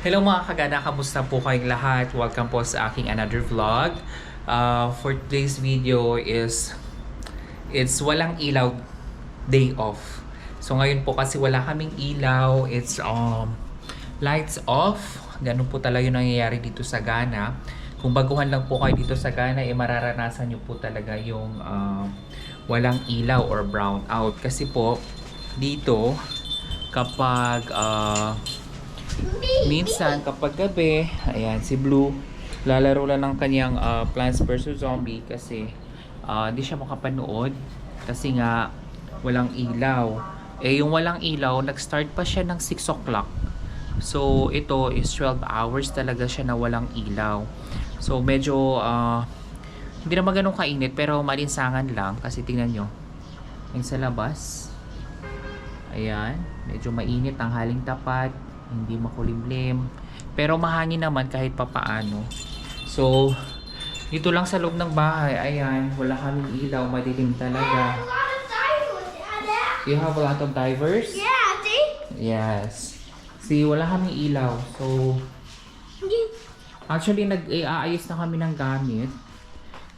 Hello mga kagana, kamusta po kayong lahat? Welcome po sa aking another vlog. Uh, for today's video is it's walang ilaw day off. So ngayon po kasi wala kaming ilaw, it's um lights off. Ganun po talaga yung nangyayari dito sa Ghana. Kung baguhan lang po kayo dito sa Ghana, eh mararanasan nyo po talaga yung um, walang ilaw or brown out. Kasi po, dito, kapag uh, Minsan, kapag gabi, ayan, si Blue, lalaro lang ng kanyang ah, Plants vs. Zombie kasi ah, di siya makapanood kasi nga walang ilaw. Eh, yung walang ilaw, nag-start pa siya ng 6 o'clock. So, ito is 12 hours talaga siya na walang ilaw. So, medyo, ah, hindi naman ganun kainit, pero malinsangan lang kasi tingnan nyo, yung sa labas, Ayan, medyo mainit ang haling tapat, hindi makulimlim. Pero mahangin naman kahit papaano. So, dito lang sa loob ng bahay, ayan, wala kaming ilaw, madilim talaga. You have a lot of divers? Yeah, see? Yes. See, wala kaming ilaw. So, actually, nag-aayos na kami ng gamit.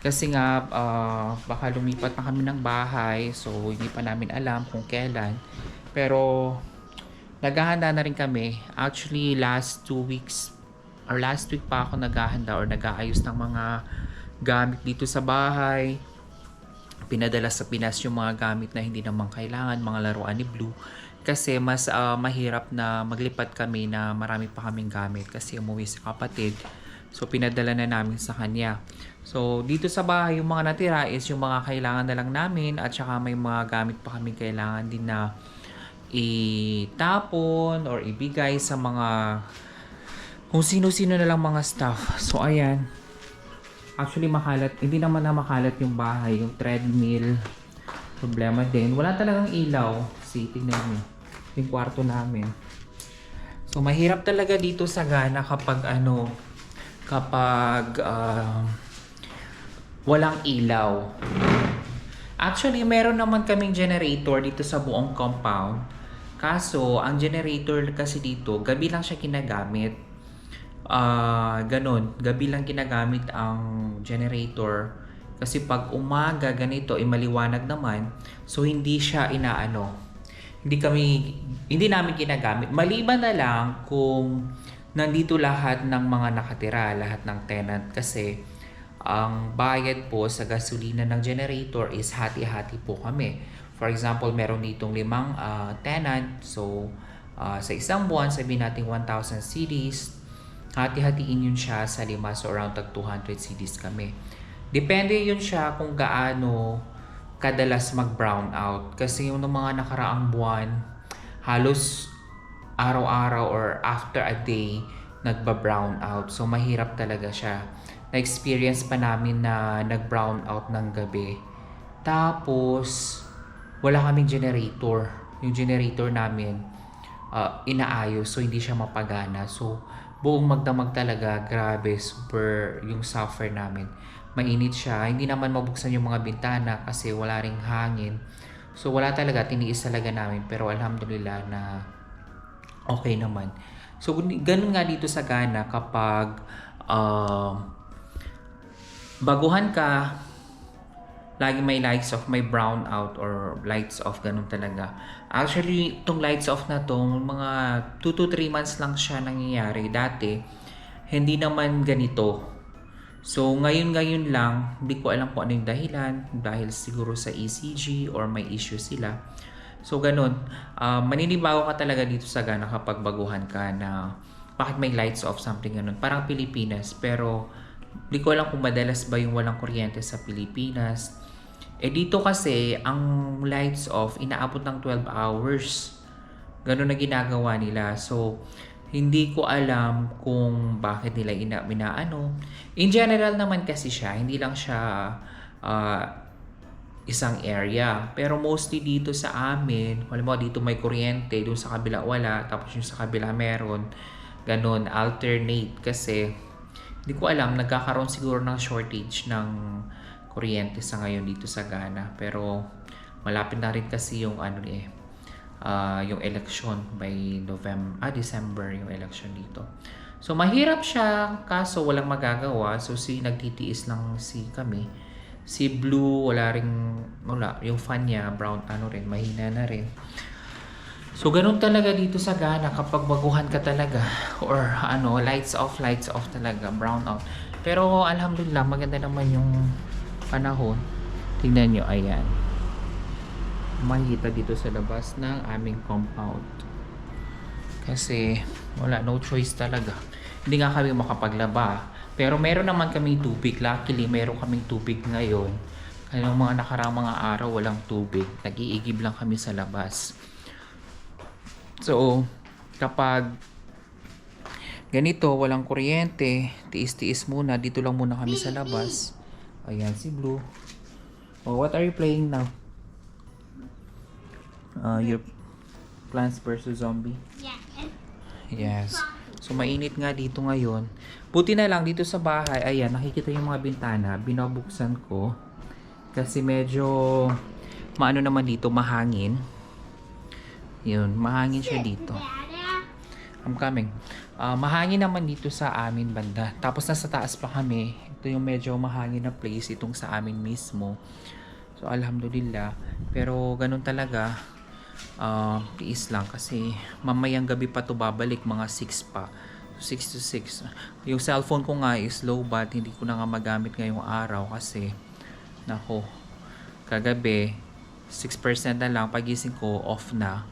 Kasi nga, ah, baka lumipat na kami ng bahay. So, hindi pa namin alam kung kailan. Pero, naghahanda na rin kami. Actually, last two weeks, or last week pa ako naghahanda or nag-aayos ng mga gamit dito sa bahay. Pinadala sa Pinas yung mga gamit na hindi naman kailangan, mga laruan ni Blue. Kasi mas ah, mahirap na maglipat kami na marami pa kaming gamit kasi umuwi sa kapatid. So, pinadala na namin sa kanya. So, dito sa bahay, yung mga natira is yung mga kailangan na lang namin at saka may mga gamit pa kami kailangan din na itapon or ibigay sa mga kung sino-sino na lang mga staff. So, ayan. Actually, makalat. Hindi naman na makalat yung bahay. Yung treadmill. Problema din. Wala talagang ilaw. See, tingnan nyo. Yung kwarto namin. So, mahirap talaga dito sa Ghana kapag ano, kapag ah, walang ilaw. Actually, meron naman kaming generator dito sa buong compound. Kaso, ang generator kasi dito, gabi lang siya ginagamit. Ah, ganun, gabi lang ginagamit ang generator. Kasi pag umaga ganito, ay maliwanag naman. So, hindi siya inaano. Hindi kami, hindi namin ginagamit. Maliban na lang kung nandito lahat ng mga nakatira, lahat ng tenant. Kasi, ang bayad po sa gasolina ng generator is hati-hati po kami. For example, meron ditong limang ah, tenant. So, ah, sa isang buwan, sabihin natin 1,000 CDs. Hati-hatiin yun siya sa lima. So, around tag 200 CDs kami. Depende yun siya kung gaano kadalas mag-brown out. Kasi yung mga nakaraang buwan, halos araw-araw or after a day, nagba-brown out. So, mahirap talaga siya. Na-experience pa namin na nag-brown out ng gabi. Tapos, wala kaming generator. Yung generator namin, uh, inaayos. So, hindi siya mapagana. So, buong magdamag talaga. Grabe, super yung software namin. Mainit siya. Hindi naman mabuksan yung mga bintana kasi wala ring hangin. So, wala talaga. Tiniis talaga namin. Pero, alhamdulillah na okay naman. So, ganun nga dito sa Ghana kapag um, baguhan ka, lagi may lights off, may brown out or lights off, ganun talaga. Actually, itong lights off na to, mga 2 to 3 months lang siya nangyayari. Dati, hindi naman ganito. So, ngayon-ngayon lang, hindi ko alam kung ano yung dahilan. Dahil siguro sa ECG or may issue sila. So, ganun. Uh, maninibago ka talaga dito sa Ghana kapag baguhan ka na bakit may lights off, something ganun. Parang Pilipinas. Pero, hindi ko alam kung madalas ba yung walang kuryente sa Pilipinas. Eh dito kasi, ang lights off, inaabot ng 12 hours. Ganun na ginagawa nila. So, hindi ko alam kung bakit nila ina minaano. In general naman kasi siya, hindi lang siya ah, isang area. Pero mostly dito sa amin, halimbawa dito may kuryente, doon sa kabila wala, tapos yung sa kabila meron. Ganun, alternate kasi hindi ko alam, nagkakaroon siguro ng shortage ng kuryente sa ngayon dito sa Ghana. Pero malapit na rin kasi yung ano eh, ah, yung election by November, ah, December yung election dito. So, mahirap siya, kaso walang magagawa. So, si nagtitiis lang si kami. Si Blue, wala ring, wala, yung fan niya, brown, ano rin, mahina na rin. So, ganun talaga dito sa Ghana kapag baguhan ka talaga or ano, lights off, lights off talaga, brown out. Pero alhamdulillah, maganda naman yung panahon. Tingnan nyo, ayan. Makikita dito sa labas ng aming compound. Kasi wala, no choice talaga. Hindi nga kami makapaglaba. Pero meron naman kami tubig. Luckily, meron kaming tubig ngayon. Kaya yung mga nakarang mga araw, walang tubig. Nag-iigib lang kami sa labas. So, kapag ganito, walang kuryente, tiis-tiis muna, dito lang muna kami sa labas. Ayan, si Blue. Oh, what are you playing now? Uh, your Plants vs. Zombie? Yeah. Yes. So, mainit nga dito ngayon. Buti na lang dito sa bahay, ayan, nakikita yung mga bintana, binabuksan ko. Kasi medyo, maano naman dito, mahangin. Yun, mahangin siya dito. I'm coming. Ah, mahangin naman dito sa amin banda. Tapos nasa taas pa kami. Ito yung medyo mahangin na place itong sa amin mismo. So alhamdulillah. Pero ganun talaga. ah, tiis lang kasi mamayang gabi pa to babalik mga 6 pa. 6 to 6. Yung cellphone ko nga is low bat. Hindi ko na nga magamit ngayong araw kasi nako kagabi 6% na lang pagising ko off na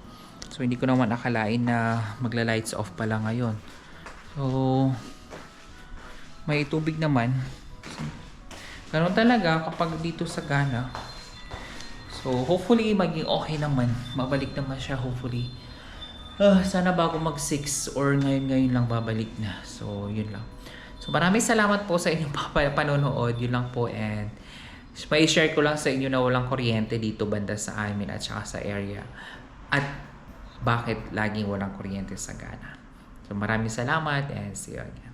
so hindi ko naman akalain na magla lights off pala ngayon so may tubig naman ganun talaga kapag dito sa Ghana so hopefully maging okay naman mabalik naman siya hopefully Ah, sana bago mag 6 or ngayon ngayon lang babalik na so yun lang so maraming salamat po sa inyong panonood yun lang po and may share ko lang sa inyo na walang kuryente dito banda sa amin at saka sa area. At bakit laging walang kuryente sa Ghana. So maraming salamat and see you again.